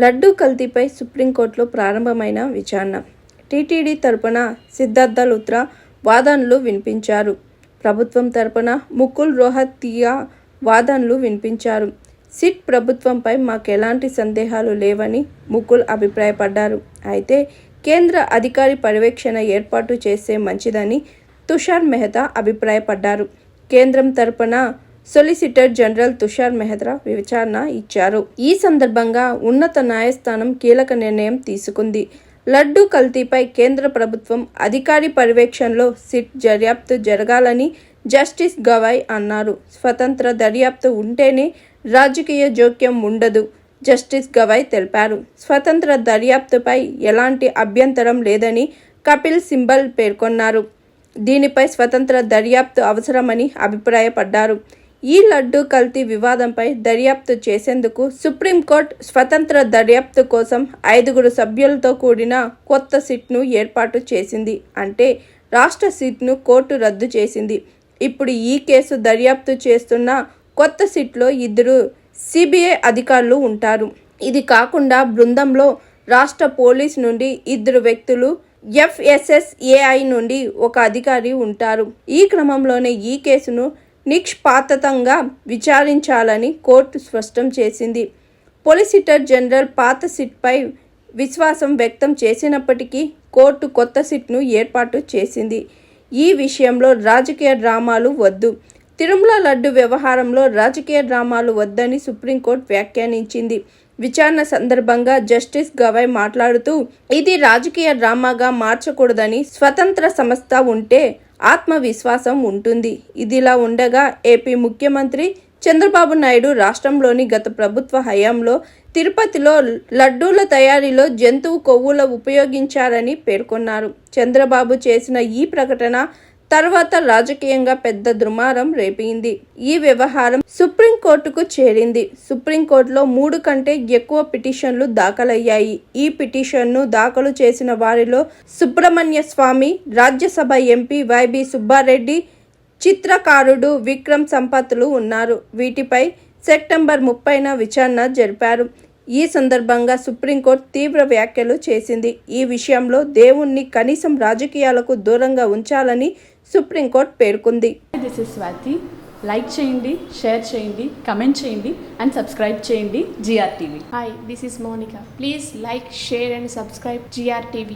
లడ్డూ కల్తీపై సుప్రీంకోర్టులో ప్రారంభమైన విచారణ. టీటీడీ తరపున సిద్ధార్థ లుత్రా వాదనలు వినిపించారు. ప్రభుత్వం తరపున ముకుల్ రోహత్తియా వాదనలు వినిపించారు. సిట్ ప్రభుత్వంపై మాకెలాంటి సందేహాలు లేవని ముకుల్ అభిప్రాయపడ్డారు. అయితే కేంద్ర అధికారి పర్యవేక్షణ ఏర్పాటు చేస్తే మంచిదని తుషార్ మెహతా అభిప్రాయపడ్డారు. కేంద్రం తరపున సొలిసిటర్ జనరల్ తుషార్ మెహద్రా విచారణ ఇచ్చారు. ఈ సందర్భంగా ఉన్నత న్యాయస్థానం కీలక నిర్ణయం తీసుకుంది. లడ్డూ కల్తీపై కేంద్ర ప్రభుత్వం అధికారి పర్యవేక్షణలో సిట్ దర్యాప్తు జరగాలని జస్టిస్ గవాయ్ అన్నారు. స్వతంత్ర దర్యాప్తు ఉంటేనే రాజకీయ జోక్యం ఉండదు జస్టిస్ గవాయ్ తెలిపారు. స్వతంత్ర దర్యాప్తుపై ఎలాంటి అభ్యంతరం లేదని కపిల్ సింబల్ పేర్కొన్నారు. దీనిపై స్వతంత్ర దర్యాప్తు అవసరమని అభిప్రాయపడ్డారు. ఈ లడ్డూ కల్తీ వివాదంపై దర్యాప్తు చేసేందుకు సుప్రీంకోర్టు స్వతంత్ర దర్యాప్తు కోసం ఐదుగురు సభ్యులతో కూడిన కొత్త సిట్ను ఏర్పాటు చేసింది. అంటే రాష్ట్ర సిట్ను కోర్టు రద్దు చేసింది. ఇప్పుడు ఈ కేసు దర్యాప్తు చేస్తున్న కొత్త సిట్లో ఇద్దరు సిబిఐ అధికారులు ఉంటారు. ఇది కాకుండా బృందంలో రాష్ట్ర పోలీస్ నుండి ఇద్దరు వ్యక్తులు ఎఫ్ఎస్ఎస్ఏఐ నుండి ఒక అధికారి ఉంటారు. ఈ క్రమంలోనే ఈ కేసును నిష్పాతతంగా విచారించాలని కోర్టు స్పష్టం చేసింది. పొలిసిటర్ జనరల్ పాత సిట్పై విశ్వాసం వ్యక్తం చేసినప్పటికీ కోర్టు కొత్త సిట్ను ఏర్పాటు చేసింది. ఈ విషయంలో రాజకీయ డ్రామాలు వద్దు. తిరుమల లడ్డు వ్యవహారంలో రాజకీయ డ్రామాలు వద్దని సుప్రీంకోర్టు వ్యాఖ్యానించింది. విచారణ సందర్భంగా జస్టిస్ గవై మాట్లాడుతూ ఇది రాజకీయ డ్రామాగా మార్చకూడదని స్వతంత్ర సంస్థ ఉంటే ఆత్మవిశ్వాసం ఉంటుంది. ఇదిలా ఉండగా ఏపీ ముఖ్యమంత్రి చంద్రబాబు నాయుడు రాష్ట్రంలోని గత ప్రభుత్వ హయాంలో తిరుపతిలో లడ్డూల తయారీలో జంతువు కొవ్వుల ఉపయోగించారని పేర్కొన్నారు. చంద్రబాబు చేసిన ఈ ప్రకటన తర్వాత రాజకీయంగా పెద్ద దుమారం రేపింది. ఈ వ్యవహారం సుప్రీంకోర్టుకు చేరింది. సుప్రీంకోర్టులో మూడు కంటే ఎక్కువ పిటిషన్లు దాఖలయ్యాయి. ఈ పిటిషన్ను దాఖలు చేసిన వారిలో సుబ్రహ్మణ్య స్వామి రాజ్యసభ ఎంపీ వైబి సుబ్బారెడ్డి చిత్రకారుడు విక్రమ్ సంపత్లు ఉన్నారు. వీటిపై సెప్టెంబర్ ముప్పైన విచారణ జరిపారు. ఈ సందర్భంగా సుప్రీంకోర్టు తీవ్ర వ్యాఖ్యలు చేసింది. ఈ విషయంలో దేవుణ్ణి కనీసం రాజకీయాలకు దూరంగా ఉంచాలని సుప్రీంకోర్టు పేర్కొంది దిస్ ఇస్ స్వాతి లైక్ చేయండి షేర్ చేయండి కమెంట్ చేయండి అండ్ సబ్స్క్రైబ్ చేయండి GR TV Hi, this is Monica. Please like, share, and subscribe GRTV.